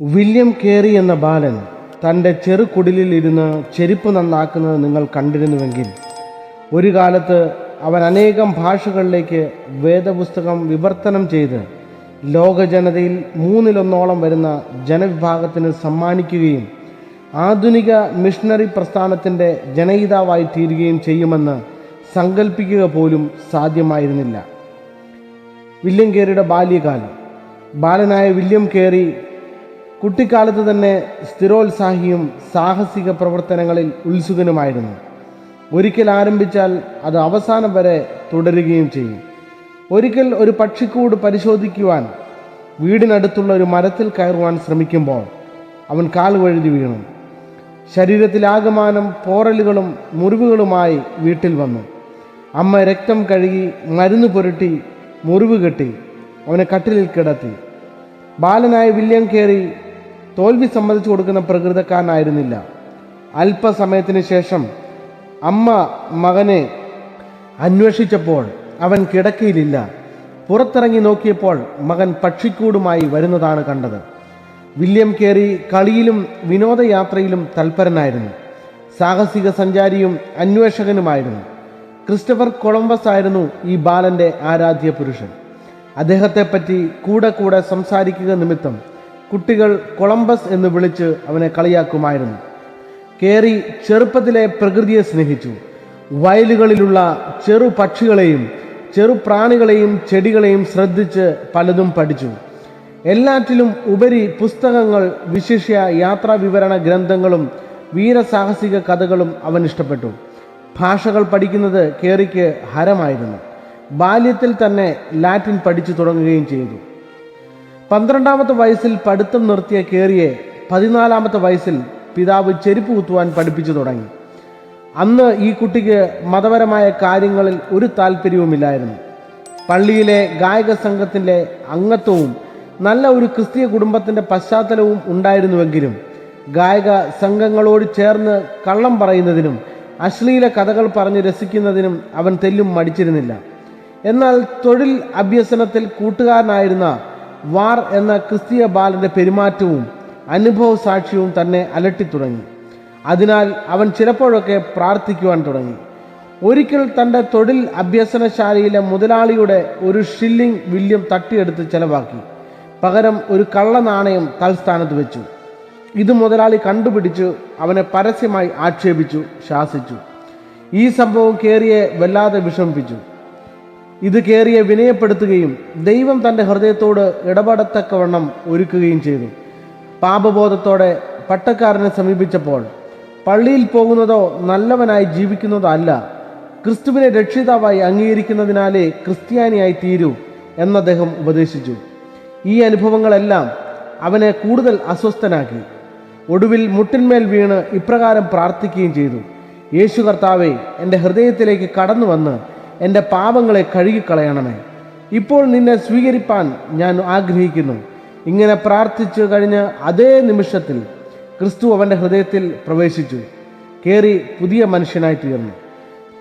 William കേറി എന്ന ബാലൻ തന്റെ ചെറുകുടിലിൽ ഇരുന്ന് ചെരുപ്പ് നന്നാക്കുന്നത് നിങ്ങൾ കണ്ടിരുന്നുവെങ്കിൽ ഒരു കാലത്ത് അവൻ അനേകം ഭാഷകളിലേക്ക് വേദപുസ്തകം വിവർത്തനം ചെയ്ത് ലോകജനതയിൽ മൂന്നിലൊന്നോളം വരുന്ന ജനവിഭാഗത്തിന് സമ്മാനിക്കുകയും ആധുനിക മിഷണറി പ്രസ്ഥാനത്തിന്റെ ജനയിതാവായി തീരുകയും ചെയ്യുമെന്ന് സങ്കല്പിക്കുക പോലും സാധ്യമായിരുന്നില്ല. വില്യം കേറിയുടെ ബാല്യകാലം. ബാലനായ വില്യം കേറി കുട്ടിക്കാലത്ത് തന്നെ സ്ഥിരോത്സാഹിയും സാഹസിക പ്രവർത്തനങ്ങളിൽ ഉത്സുകനുമായിരുന്നു. ഒരിക്കൽ ആരംഭിച്ചാൽ അത് അവസാനം വരെ തുടരുകയും ചെയ്യും. ഒരിക്കൽ ഒരു പക്ഷിക്കൂട് പരിശോധിക്കുവാൻ വീടിനടുത്തുള്ള ഒരു മരത്തിൽ കയറുവാൻ ശ്രമിക്കുമ്പോൾ അവൻ കാൽ വഴുതി വീണു. ശരീരത്തിലാകമാനം പോറലുകളും മുറിവുകളുമായി വീട്ടിൽ വന്നു. അമ്മ രക്തം കഴുകി മരുന്ന് പുരട്ടി മുറിവ് കെട്ടി അവനെ കട്ടിലിൽ കിടത്തി. ബാലനായ വില്യം കേറി തോൽവി സമ്മതിച്ചു കൊടുക്കുന്ന പ്രകൃതക്കാരനായിരുന്നില്ല. അല്പസമയത്തിന് ശേഷം അമ്മ മകനെ അന്വേഷിച്ചപ്പോൾ അവൻ കിടക്കയിലില്ല. പുറത്തിറങ്ങി നോക്കിയപ്പോൾ മകൻ പക്ഷിക്കൂടുമായി വരുന്നതാണ് കണ്ടത്. വില്യം കേറി കളിയിലും വിനോദയാത്രയിലും തൽപരനായിരുന്നു. സാഹസിക സഞ്ചാരിയും അന്വേഷകനുമായിരുന്നു. ക്രിസ്റ്റഫർ കൊളംബസ് ആയിരുന്നു ഈ ബാലന്റെ ആരാധ്യ പുരുഷൻ അദ്ദേഹത്തെപ്പറ്റി കൂടെ കൂടെ സംസാരിക്കുക നിമിത്തം കുട്ടികൾ കൊളംബസ് എന്ന് വിളിച്ച് അവനെ കളിയാക്കുമായിരുന്നു. കേറി ചെറുപ്പത്തിലെ പ്രകൃതിയെ സ്നേഹിച്ചു. വയലുകളിലുള്ള ചെറു പക്ഷികളെയും ചെറു പ്രാണികളെയും ചെടികളെയും ശ്രദ്ധിച്ച് പലതും പഠിച്ചു. എല്ലാറ്റിലും ഉപരി പുസ്തകങ്ങൾ വിശിഷ്യ യാത്രാ വിവരണ ഗ്രന്ഥങ്ങളും വീരസാഹസിക കഥകളും അവൻ ഇഷ്ടപ്പെട്ടു. ഭാഷകൾ പഠിക്കുന്നത് കേറിക്ക് ഹരമായിരുന്നു. ബാല്യത്തിൽ തന്നെ ലാറ്റിൻ പഠിച്ചു തുടങ്ങുകയും ചെയ്തു. പന്ത്രണ്ടാമത്തെ വയസ്സിൽ പഠിത്തം നിർത്തിയ കേറിയെ പതിനാലാമത്തെ വയസ്സിൽ പിതാവ് ചെരുപ്പ് കുത്തുവാൻ പഠിപ്പിച്ചു തുടങ്ങി. അന്ന് ഈ കുട്ടിക്ക് മതപരമായ കാര്യങ്ങളിൽ ഒരു താല്പര്യവുമില്ലായിരുന്നു. പള്ളിയിലെ ഗായക സംഘത്തിന്റെ അംഗത്വവും നല്ല ഒരു ക്രിസ്തീയ കുടുംബത്തിന്റെ പശ്ചാത്തലവും ഉണ്ടായിരുന്നുവെങ്കിലും ഗായക സംഘങ്ങളോട് ചേർന്ന് കള്ളം പറയുന്നതിനും അശ്ലീല കഥകൾ പറഞ്ഞ് രസിക്കുന്നതിനും അവൻ തെല്ലും മടിച്ചിരുന്നില്ല. എന്നാൽ തൊഴിൽ അഭ്യസനത്തിൽ കൂട്ടുകാരനായിരുന്ന വാർ എന്ന ക്രിസ്തീയ ബാലന്റെ പെരുമാറ്റവും അനുഭവ സാക്ഷ്യവും തന്നെ അലട്ടിത്തുടങ്ങി. അതിനാൽ അവൻ ചിലപ്പോഴൊക്കെ പ്രാർത്ഥിക്കുവാൻ തുടങ്ങി. ഒരിക്കൽ തന്റെ തൊഴിൽ അഭ്യസനശാലയിലെ മുതലാളിയുടെ ഒരു ഷില്ലിംഗ് വില്യം തട്ടിയെടുത്ത് ചെലവാക്കി. പകരം ഒരു കള്ള നാണയം തൽസ്ഥാനത്ത് വെച്ചു. ഇത് മുതലാളി കണ്ടുപിടിച്ചു അവനെ പരസ്യമായി ആക്ഷേപിച്ചു ശാസിച്ചു. ഈ സംഭവം കേറിയെ വല്ലാതെ വിഷമിപ്പിച്ചു. ഇത് കയറിയെ വിനയപ്പെടുത്തുകയും ദൈവം തന്റെ ഹൃദയത്തോട് ഇടപെടത്തക്കവണ്ണം ഒരുക്കുകയും ചെയ്തു. പാപബോധത്തോടെ പട്ടക്കാരനെ സമീപിച്ചപ്പോൾ പള്ളിയിൽ പോകുന്നതോ നല്ലവനായി ജീവിക്കുന്നതോ അല്ല ക്രിസ്തുവിനെ രക്ഷിതാവായി അംഗീകരിക്കുന്നതിനാലേ ക്രിസ്ത്യാനിയായി തീരൂ എന്ന് അദ്ദേഹം ഉപദേശിച്ചു. ഈ അനുഭവങ്ങളെല്ലാം അവനെ കൂടുതൽ അസ്വസ്ഥനാക്കി. ഒടുവിൽ മുട്ടിന്മേൽ വീണ് ഇപ്രകാരം പ്രാർത്ഥിക്കുകയും ചെയ്തു. യേശു കർത്താവെ എന്റെ ഹൃദയത്തിലേക്ക് കടന്നു വന്ന് എന്റെ പാപങ്ങളെ കഴുകിക്കളയണമേ. ഇപ്പോൾ നിന്നെ സ്വീകരിപ്പാൻ ഞാൻ ആഗ്രഹിക്കുന്നു. ഇങ്ങനെ പ്രാർത്ഥിച്ചു കഴിഞ്ഞ് അതേ നിമിഷത്തിൽ ക്രിസ്തു അവന്റെ ഹൃദയത്തിൽ പ്രവേശിച്ചു. കയറി പുതിയ മനുഷ്യനായി തീർന്നു.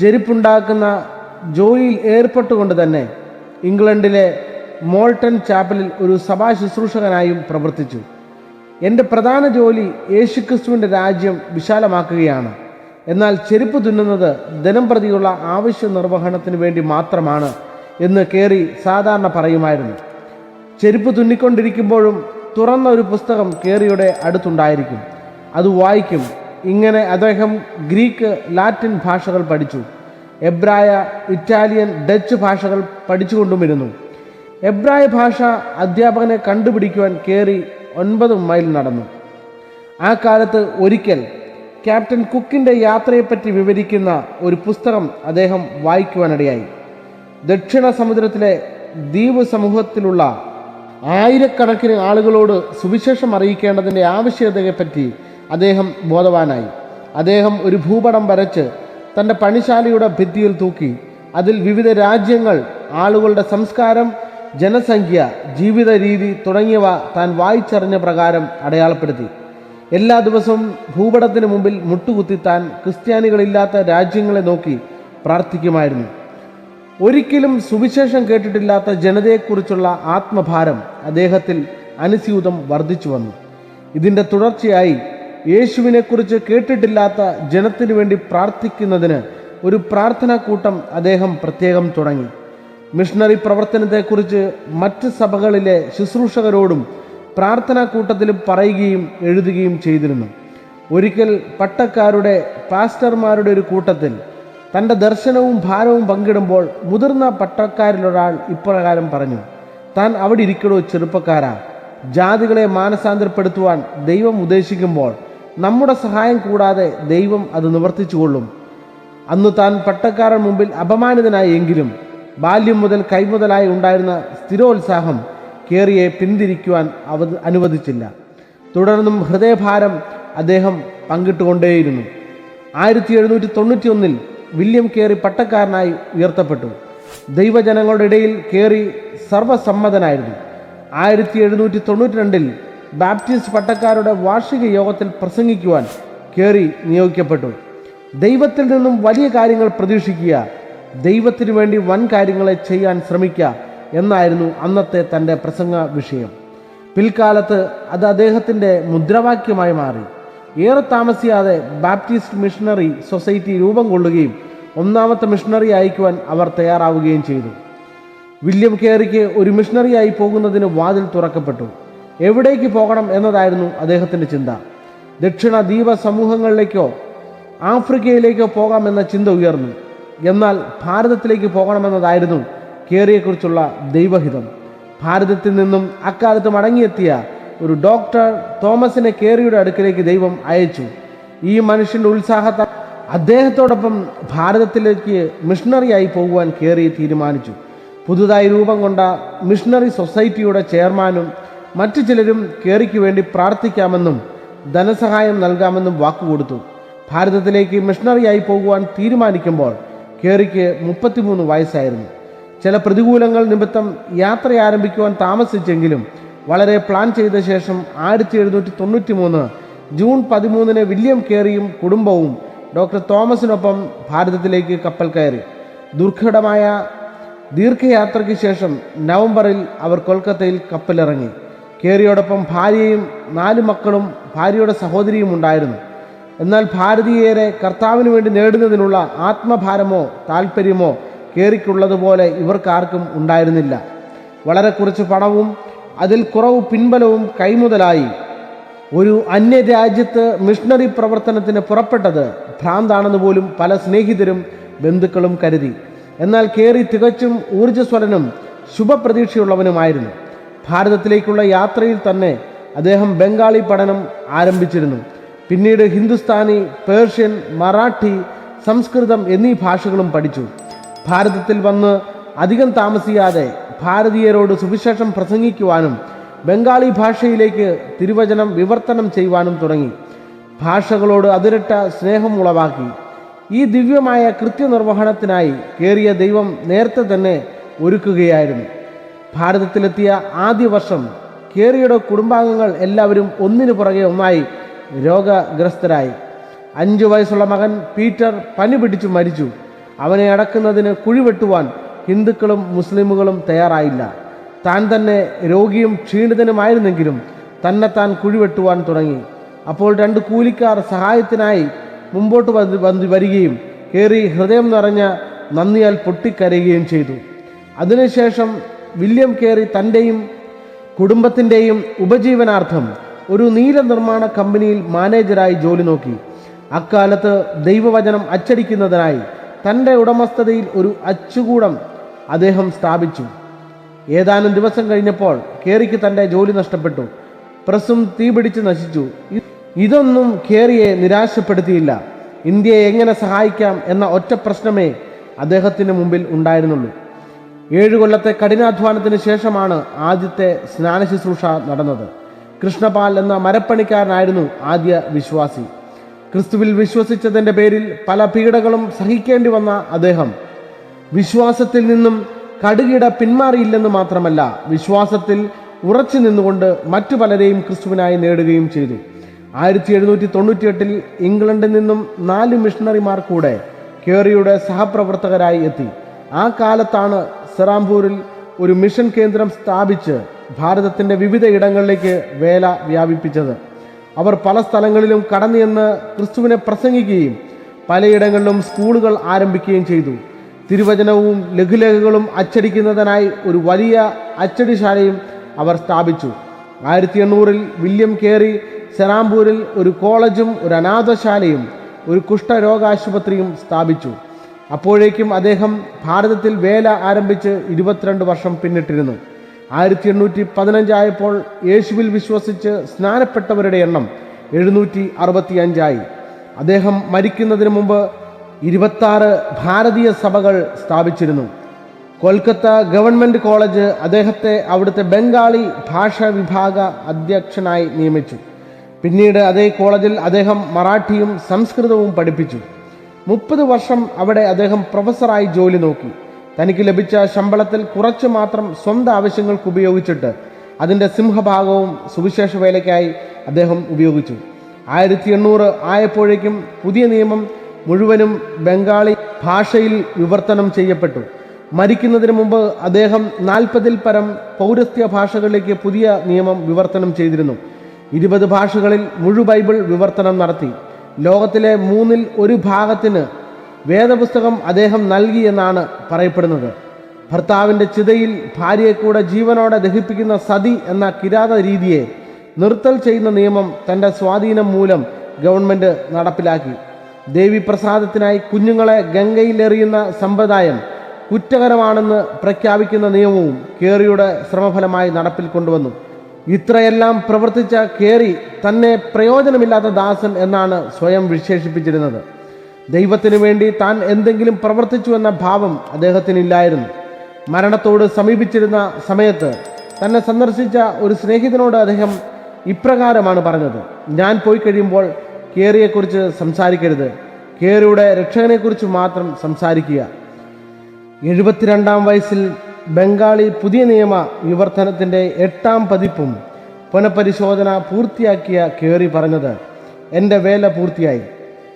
ചെരുപ്പുണ്ടാക്കുന്ന ജോലിയിൽ ഏർപ്പെട്ടുകൊണ്ട് തന്നെ ഇംഗ്ലണ്ടിലെ മോൾട്ടൺ ചാപ്പലിൽ ഒരു സഭാ ശുശ്രൂഷകനായും പ്രവർത്തിച്ചു. എന്റെ പ്രധാന ജോലി യേശുക്രിസ്തുവിന്റെ രാജ്യം വിശാലമാക്കുകയാണ്. എന്നാൽ ചെരുപ്പ് തുന്നുന്നത് ദിനം പ്രതിയുള്ള ആവശ്യ നിർവഹണത്തിന് വേണ്ടി മാത്രമാണ് എന്ന് കേറി സാധാരണ പറയുമായിരുന്നു. ചെരുപ്പ് തുന്നിക്കൊണ്ടിരിക്കുമ്പോഴും തുറന്ന ഒരു പുസ്തകം കേറിയുടെ അടുത്തുണ്ടായിരിക്കും. അത് വായിക്കും. ഇങ്ങനെ അദ്ദേഹം ഗ്രീക്ക് ലാറ്റിൻ ഭാഷകൾ പഠിച്ചു. എബ്രായ ഇറ്റാലിയൻ ഡച്ച് ഭാഷകൾ പഠിച്ചുകൊണ്ടുമിരുന്നു. എബ്രായ ഭാഷ അധ്യാപകനെ കണ്ടുപിടിക്കുവാൻ കേറി ഒൻപത് മൈൽ നടന്നു. ആ കാലത്ത് ഒരിക്കൽ ക്യാപ്റ്റൻ കുക്കിന്റെ യാത്രയെപ്പറ്റി വിവരിക്കുന്ന ഒരു പുസ്തകം അദ്ദേഹം വായിക്കുവാനിടയായി. ദക്ഷിണ സമുദ്രത്തിലെ ദ്വീപ് സമൂഹത്തിലുള്ള ആയിരക്കണക്കിന് ആളുകളോട് സുവിശേഷം അറിയിക്കേണ്ടതിന്റെ ആവശ്യകതയെപ്പറ്റി അദ്ദേഹം ബോധവാനായി. അദ്ദേഹം ഒരു ഭൂപടം വരച്ച് തന്റെ പണിശാലയുടെ ഭിത്തിയിൽ തൂക്കി അതിൽ വിവിധ രാജ്യങ്ങൾ ആളുകളുടെ സംസ്കാരം ജനസംഖ്യ ജീവിത രീതി തുടങ്ങിയവ താൻ വായിച്ചറിഞ്ഞ പ്രകാരം അടയാളപ്പെടുത്തി. എല്ലാ ദിവസവും ഭൂപടത്തിന് മുമ്പിൽ മുട്ടുകുത്തി താൻ ക്രിസ്ത്യാനികളില്ലാത്ത രാജ്യങ്ങളെ നോക്കി പ്രാർത്ഥിക്കുമായിരുന്നു. ഒരിക്കലും സുവിശേഷം കേട്ടിട്ടില്ലാത്ത ജനതയെക്കുറിച്ചുള്ള ആത്മഭാരം അദ്ദേഹത്തിൽ അനുസ്യൂതം വർദ്ധിച്ചു വന്നു. ഇതിന്റെ തുടർച്ചയായി യേശുവിനെക്കുറിച്ച് കേട്ടിട്ടില്ലാത്ത ജനത്തിനു വേണ്ടി പ്രാർത്ഥിക്കുന്നതിന് ഒരു പ്രാർത്ഥനാ കൂട്ടം അദ്ദേഹം പ്രത്യേകം തുടങ്ങി. മിഷണറി പ്രവർത്തനത്തെക്കുറിച്ച് മറ്റ് സഭകളിലെ ശുശ്രൂഷകരോടും പ്രാർത്ഥനാ കൂട്ടത്തിൽ പറയുകയും എഴുതുകയും ചെയ്തിരുന്നു. ഒരിക്കൽ പട്ടക്കാരുടെ പാസ്റ്റർമാരുടെ ഒരു കൂട്ടത്തിൽ തന്റെ ദർശനവും ഭാരവും പങ്കിടുമ്പോൾ മുതിർന്ന പട്ടക്കാരിലൊരാൾ ഇപ്രകാരം പറഞ്ഞു താൻ അവിടെ ഇരിക്കണോ ചെറുപ്പക്കാരാ. ജാതികളെ മാനസാന്തരപ്പെടുത്തുവാൻ ദൈവം ഉദ്ദേശിക്കുമ്പോൾ നമ്മുടെ സഹായം കൂടാതെ ദൈവം അത് നിവർത്തിച്ചുകൊള്ളും. അന്ന് താൻ പട്ടക്കാരൻ മുമ്പിൽ അപമാനിതനായി എങ്കിലും ബാല്യം മുതൽ കൈമുതലായി ഉണ്ടായിരുന്ന സ്ഥിരോത്സാഹം കേറിയെ പിന്തിരിക്കുവാൻ അവ അനുവദിച്ചില്ല. തുടർന്നും ഹൃദയഭാരം അദ്ദേഹം പങ്കിട്ടുകൊണ്ടേയിരുന്നു. ആയിരത്തി എഴുന്നൂറ്റി തൊണ്ണൂറ്റി ഒന്നിൽ വില്യം കേറി പട്ടക്കാരനായി ഉയർത്തപ്പെട്ടു. ദൈവജനങ്ങളുടെ ഇടയിൽ കേറി സർവസമ്മതനായിരുന്നു ആയിരത്തി എഴുന്നൂറ്റി തൊണ്ണൂറ്റി രണ്ടിൽ ബാപ്റ്റിസ്റ്റ് പട്ടക്കാരുടെ വാർഷിക യോഗത്തിൽ പ്രസംഗിക്കുവാൻ കേറി നിയോഗിക്കപ്പെട്ടു. ദൈവത്തിൽ നിന്നും വലിയ കാര്യങ്ങൾ പ്രതീക്ഷിക്കുക ദൈവത്തിനു വേണ്ടി വൻ കാര്യങ്ങളെ ചെയ്യാൻ ശ്രമിക്കുക എന്നായിരുന്നു അന്നത്തെ തന്റെ പ്രസംഗ വിഷയം പിൽക്കാലത്ത് അത് അദ്ദേഹത്തിന്റെ മുദ്രാവാക്യമായി മാറി. ഏറെ താമസിയാതെ ബാപ്റ്റിസ്റ്റ് മിഷണറി സൊസൈറ്റി രൂപം കൊള്ളുകയും ഒന്നാമത്തെ മിഷണറി അയക്കുവാൻ അവർ തയ്യാറാവുകയും ചെയ്തു. വില്യം കേറിക്ക് ഒരു മിഷണറിയായി പോകുന്നതിന് വാതിൽ തുറക്കപ്പെട്ടു. എവിടേക്ക് പോകണം എന്നതായിരുന്നു അദ്ദേഹത്തിന്റെ ചിന്ത. ദക്ഷിണ ദ്വീപ സമൂഹങ്ങളിലേക്കോ ആഫ്രിക്കയിലേക്കോ പോകാമെന്ന ചിന്ത ഉയർന്നു. എന്നാൽ ഭാരതത്തിലേക്ക് പോകണമെന്നതായിരുന്നു കേറിയെക്കുറിച്ചുള്ള ദൈവഹിതം. ഭാരതത്തിൽ നിന്നും അക്കാലത്ത് മടങ്ങിയെത്തിയ ഒരു ഡോക്ടർ തോമസിനെ കേറിയുടെ അടുക്കിലേക്ക് ദൈവം അയച്ചു. ഈ മനുഷ്യന്റെ ഉത്സാഹത്താൽ അദ്ദേഹത്തോടൊപ്പം ഭാരതത്തിലേക്ക് മിഷണറിയായി പോകുവാൻ കേറി തീരുമാനിച്ചു. പുതുതായി രൂപം കൊണ്ട മിഷണറി സൊസൈറ്റിയുടെ ചെയർമാനും മറ്റു ചിലരും കേറിക്ക് വേണ്ടി പ്രാർത്ഥിക്കാമെന്നും ധനസഹായം നൽകാമെന്നും വാക്കുകൊടുത്തു. ഭാരതത്തിലേക്ക് മിഷണറിയായി പോകുവാൻ തീരുമാനിക്കുമ്പോൾ കേറിക്ക് മുപ്പത്തിമൂന്ന് വയസ്സായിരുന്നു. ചില പ്രതികൂലങ്ങൾ നിമിത്തം യാത്ര ആരംഭിക്കുവാൻ താമസിച്ചെങ്കിലും വളരെ പ്ലാൻ ചെയ്ത ശേഷം ആയിരത്തി എഴുന്നൂറ്റി തൊണ്ണൂറ്റി മൂന്ന് ജൂൺ പതിമൂന്നിന് വില്യം കേറിയും കുടുംബവും ഡോക്ടർ തോമസിനൊപ്പം ഭാരതത്തിലേക്ക് കപ്പൽ കയറി. ദുർഘടമായ ദീർഘയാത്രയ്ക്ക് ശേഷം നവംബറിൽ അവർ കൊൽക്കത്തയിൽ കപ്പലിറങ്ങി. കേറിയോടൊപ്പം ഭാര്യയും നാല് മക്കളും ഭാര്യയുടെ സഹോദരിയും ഉണ്ടായിരുന്നു. എന്നാൽ ഭാരതീയരെ കർത്താവിന് വേണ്ടി നേടുന്നതിനുള്ള ആത്മഭാരമോ താല്പര്യമോ കേറിക്കുള്ളതുപോലെ ഇവർക്കാർക്കും ഉണ്ടായിരുന്നില്ല. വളരെ കുറച്ച് പണവും അതിൽ കുറവ് പിൻബലവും കൈമുതലായി ഒരു അന്യരാജ്യത്ത് മിഷണറി പ്രവർത്തനത്തിന് പുറപ്പെട്ടത് ഭ്രാന്താണെന്ന് പോലും പല സ്നേഹിതരും ബന്ധുക്കളും കരുതി. എന്നാൽ കേറി തികച്ചും ഊർജസ്വലനും ശുഭപ്രതീക്ഷയുള്ളവനുമായിരുന്നു. ഭാരതത്തിലേക്കുള്ള യാത്രയിൽ തന്നെ അദ്ദേഹം ബംഗാളി പഠനം ആരംഭിച്ചിരുന്നു. പിന്നീട് ഹിന്ദുസ്ഥാനി പേർഷ്യൻ മറാഠി സംസ്കൃതം എന്നീ ഭാഷകളും പഠിച്ചു. ഭാരതത്തിൽ വന്ന് അധികം താമസിയാതെ ഭാരതീയരോട് സുവിശേഷം പ്രസംഗിക്കുവാനും ബംഗാളി ഭാഷയിലേക്ക് തിരുവചനം വിവർത്തനം ചെയ്യുവാനും തുടങ്ങി. ഭാഷകളോട് അതിരട്ട സ്നേഹം ഉളവാക്കി. ഈ ദിവ്യമായ കൃത്യനിർവഹണത്തിനായി കയറിയ ദൈവം നേരത്തെ തന്നെ ഒരുക്കുകയായിരുന്നു. ഭാരതത്തിലെത്തിയ ആദ്യ വർഷം കേറിയുടെ കുടുംബാംഗങ്ങൾ എല്ലാവരും ഒന്നിനു പുറകെ ഒന്നായി രോഗഗ്രസ്തരായി. അഞ്ചു വയസ്സുള്ള മകൻ പീറ്റർ പനി പിടിച്ചു മരിച്ചു. അവനെ അടക്കുന്നതിന് കുഴിവെട്ടുവാൻ ഹിന്ദുക്കളും മുസ്ലിമുകളും തയ്യാറായില്ല. താൻ തന്നെ രോഗിയും ക്ഷീണിതനുമായിരുന്നെങ്കിലും തന്നെ താൻ കുഴിവെട്ടുവാൻ തുടങ്ങി. അപ്പോൾ രണ്ട് കൂലിക്കാർ സഹായത്തിനായി മുമ്പോട്ട് വരികയും കയറി ഹൃദയം നിറഞ്ഞ നന്ദിയാൽ പൊട്ടിക്കരയുകയും ചെയ്തു. അതിനുശേഷം വില്യം കേറി തന്റെയും കുടുംബത്തിന്റെയും ഉപജീവനാർത്ഥം ഒരു നീല നിർമ്മാണ കമ്പനിയിൽ മാനേജരായി ജോലി നോക്കി. അക്കാലത്ത് ദൈവവചനം അച്ചടിക്കുന്നതിനായി തന്റെ ഉടമസ്ഥതയിൽ ഒരു അച്ചുകൂടം അദ്ദേഹം സ്ഥാപിച്ചു. ഏതാനും ദിവസം കഴിഞ്ഞപ്പോൾ കേറിക്ക് തന്റെ ജോലി നഷ്ടപ്പെട്ടു. പ്രസ്സും തീപിടിച്ച് നശിച്ചു. ഇതൊന്നും കേറിയെ നിരാശപ്പെടുത്തിയില്ല. ഇന്ത്യയെ എങ്ങനെ സഹായിക്കാം എന്ന ഒറ്റ പ്രശ്നമേ അദ്ദേഹത്തിന് മുമ്പിൽ ഉണ്ടായിരുന്നുള്ളൂ. ഏഴു കൊല്ലത്തെ കഠിനാധ്വാനത്തിന് ശേഷമാണ് ആദ്യത്തെ സ്നാന ശുശ്രൂഷ നടന്നത്. കൃഷ്ണപാൽ എന്ന മരപ്പണിക്കാരനായിരുന്നു ആദ്യ വിശ്വാസി. ക്രിസ്തുവിൽ വിശ്വസിച്ചതിന്റെ പേരിൽ പല പീഡകളും സഹിക്കേണ്ടി വന്ന അദ്ദേഹം. വിശ്വാസത്തിൽ നിന്നും കടുകിട പിന്മാറിയില്ലെന്ന് മാത്രമല്ല വിശ്വാസത്തിൽ ഉറച്ചു നിന്നുകൊണ്ട് മറ്റു പലരെയും ക്രിസ്തുവിനായി നേടുകയും ചെയ്തു. ആയിരത്തി എഴുന്നൂറ്റി തൊണ്ണൂറ്റിയെട്ടിൽ ഇംഗ്ലണ്ടിൽ നിന്നും നാല് മിഷണറിമാർ കൂടെ കേറിയുടെ സഹപ്രവർത്തകരായി എത്തി. ആ കാലത്താണ് സെറാംപൂരിൽ ഒരു മിഷൻ കേന്ദ്രം സ്ഥാപിച്ച് ഭാരതത്തിന്റെ വിവിധ ഇടങ്ങളിലേക്ക് വേല വ്യാപിപ്പിച്ചത്. അവർ പല സ്ഥലങ്ങളിലും കടന്നു ചെന്ന് ക്രിസ്തുവിനെ പ്രസംഗിക്കുകയും പലയിടങ്ങളിലും സ്കൂളുകൾ ആരംഭിക്കുകയും ചെയ്തു. തിരുവചനവും ലഘുലേഖകളും അച്ചടിക്കുന്നതിനായി ഒരു വലിയ അച്ചടിശാലയും അവർ സ്ഥാപിച്ചു. ആയിരത്തി എണ്ണൂറിൽ വില്യം കേറി സെറാംപൂരിൽ ഒരു കോളേജും ഒരു അനാഥശാലയും ഒരു കുഷ്ഠരോഗാശുപത്രിയും സ്ഥാപിച്ചു. അപ്പോഴേക്കും അദ്ദേഹം ഭാരതത്തിൽ വേല ആരംഭിച്ച് ഇരുപത്തിരണ്ട് വർഷം പിന്നിട്ടിരുന്നു. ആയിരത്തി എണ്ണൂറ്റി പതിനഞ്ചായപ്പോൾ യേശുവിൽ വിശ്വസിച്ച് സ്നാനപ്പെട്ടവരുടെ എണ്ണം എഴുന്നൂറ്റി അറുപത്തി അഞ്ചായി അദ്ദേഹം മരിക്കുന്നതിന് മുമ്പ് ഇരുപത്താറ് ഭാരതീയ സഭകൾ സ്ഥാപിച്ചിരുന്നു. കൊൽക്കത്ത ഗവൺമെന്റ് കോളേജ് അദ്ദേഹത്തെ അവിടുത്തെ ബംഗാളി ഭാഷാ വിഭാഗ അധ്യക്ഷനായി നിയമിച്ചു. പിന്നീട് അതേ കോളേജിൽ അദ്ദേഹം മറാഠിയും സംസ്കൃതവും പഠിപ്പിച്ചു. മുപ്പത് വർഷം അവിടെ അദ്ദേഹം പ്രൊഫസറായി ജോലി നോക്കി. തനിക്ക് ലഭിച്ച ശമ്പളത്തിൽ കുറച്ച് മാത്രം സ്വന്തം ആവശ്യങ്ങൾക്ക് ഉപയോഗിച്ചിട്ട് അതിന്റെ സിംഹഭാഗവും സുവിശേഷ വേലയ്ക്കായി അദ്ദേഹം ഉപയോഗിച്ചു. ആയിരത്തി എണ്ണൂറ് ആയപ്പോഴേക്കും പുതിയ നിയമം മുഴുവനും ബംഗാളി ഭാഷയിൽ വിവർത്തനം ചെയ്യപ്പെട്ടു. മരിക്കുന്നതിന് മുമ്പ് അദ്ദേഹം നാൽപ്പതിൽ പരം പൗരസ്ത്യ ഭാഷകളിലേക്ക് പുതിയ നിയമം വിവർത്തനം ചെയ്തിരുന്നു. ഇരുപത് ഭാഷകളിൽ മുഴു ബൈബിൾ വിവർത്തനം നടത്തി. ലോകത്തിലെ മൂന്നിൽ ഒരു ഭാഗത്തിന് വേദപുസ്തകം അദ്ദേഹം നൽകി എന്നാണ് പറയപ്പെടുന്നത്. ഭർത്താവിന്റെ ചിതയിൽ ഭാര്യയെ കൂടെ ജീവനോടെ ദഹിപ്പിക്കുന്ന സതി എന്ന കിരാത രീതിയെ നിർത്തൽ ചെയ്യുന്ന നിയമം തന്റെ സ്വാധീനം മൂലം ഗവൺമെന്റ് നടപ്പിലാക്കി. ദേവിപ്രസാദത്തിനായി കുഞ്ഞുങ്ങളെ ഗംഗയിലെറിയുന്ന സമ്പ്രദായം കുറ്റകരമാണെന്ന് പ്രഖ്യാപിക്കുന്ന നിയമവും കേറിയുടെ ശ്രമഫലമായി നടപ്പിൽ കൊണ്ടുവന്നു. ഇത്രയെല്ലാം പ്രവർത്തിച്ച കേറി തന്നെ പ്രയോജനമില്ലാത്ത ദാസൻ എന്നാണ് സ്വയം വിശേഷിപ്പിച്ചിരുന്നത്. ദൈവത്തിനു വേണ്ടി താൻ എന്തെങ്കിലും പ്രവർത്തിച്ചു എന്ന ഭാവം അദ്ദേഹത്തിനില്ലായിരുന്നു. മരണത്തോട് സമീപിച്ചിരുന്ന സമയത്ത് തന്നെ സന്ദർശിച്ച ഒരു സ്നേഹിതനോട് അദ്ദേഹം ഇപ്രകാരമാണ് പറഞ്ഞത്. ഞാൻ പോയി കഴിയുമ്പോൾ കേറിയെക്കുറിച്ച് സംസാരിക്കരുത്. കേറിയുടെ രക്ഷകനെക്കുറിച്ച് മാത്രം സംസാരിക്കുക. എഴുപത്തിരണ്ടാം വയസ്സിൽ ബംഗാളി പുതിയ നിയമ വിവർത്തനത്തിന്റെ എട്ടാം പതിപ്പും പുനഃപരിശോധന പൂർത്തിയാക്കിയ കേറി പറഞ്ഞത് എന്റെ വേല പൂർത്തിയായി.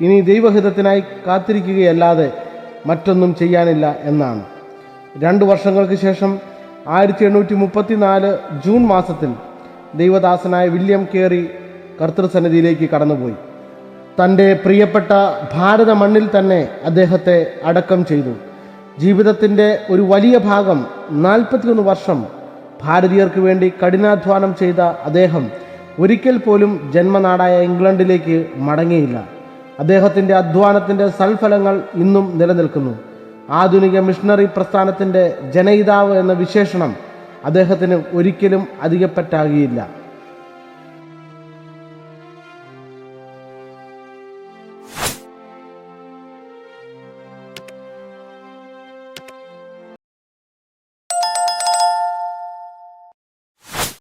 ഇനി ദൈവഹിതത്തിനായി കാത്തിരിക്കുകയല്ലാതെ മറ്റൊന്നും ചെയ്യാനില്ല എന്നാണ്. രണ്ട് വർഷങ്ങൾക്ക് ശേഷം ആയിരത്തി എണ്ണൂറ്റി മുപ്പത്തി നാല് ജൂൺ മാസത്തിൽ ദൈവദാസനായ വില്യം കേറി കർത്തൃസന്നിധിയിലേക്ക് കടന്നുപോയി. തന്റെ പ്രിയപ്പെട്ട ഭാരത മണ്ണിൽ തന്നെ അദ്ദേഹത്തെ അടക്കം ചെയ്തു. ജീവിതത്തിന്റെ ഒരു വലിയ ഭാഗം നാൽപ്പത്തിയൊന്ന് വർഷം ഭാരതീയർക്ക് വേണ്ടി കഠിനാധ്വാനം ചെയ്ത അദ്ദേഹം ഒരിക്കൽ പോലും ജന്മനാടായ ഇംഗ്ലണ്ടിലേക്ക് മടങ്ങിയില്ല. അദ്ദേഹത്തിന്റെ അധ്വാനത്തിന്റെ സൽഫലങ്ങൾ ഇന്നും നിലനിൽക്കുന്നു. ആധുനിക മിഷണറി പ്രസ്ഥാനത്തിന്റെ ജനയിതാവ് എന്ന വിശേഷണം അദ്ദേഹത്തിന് ഒരിക്കലും അധികപ്പറ്റാകിയില്ല